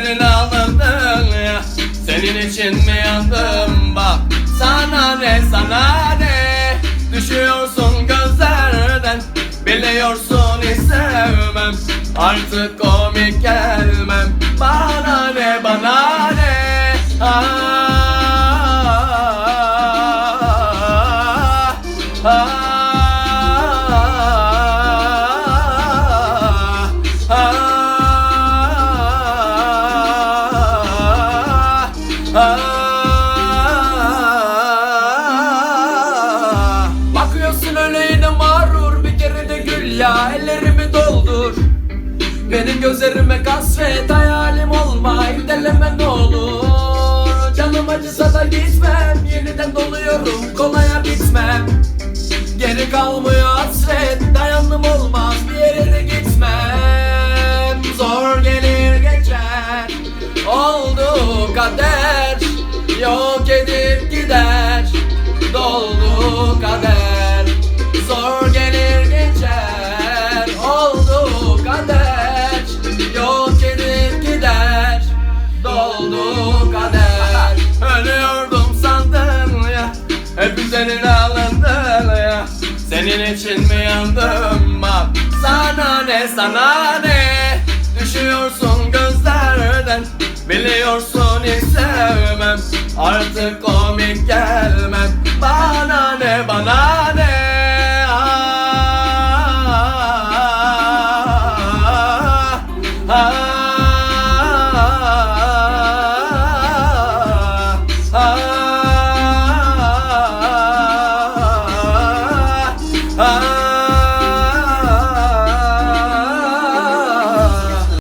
alındın ya Senin için mi yandım? Bak Sana ne sana ne? Düşüyorsun gözlerden Biliyorsun hiç sevmem. Artık komik gelmem. Bana ne bana ne? Ah, ah, ah, ya ellerimi doldur. Benim gözlerime kasvet hayalim olma İndeleme ne olur. Canım acısa da gitmem Yeniden doluyorum kolaya bitmem Geri kalmıyor hasret Dayanım olmaz bir yere de gitmem. Zor gelir geçer Oldu kader Yok oldu kader. Ölüyordum sandın ya Hep üzerine alındın ya. Senin için mi yandım? Bak Sana ne sana ne? Düşüyorsun gözlerden Biliyorsun hiç sevmem. Artık komik gelmem. Bana ne bana ne? Ah, ah, ah, ah.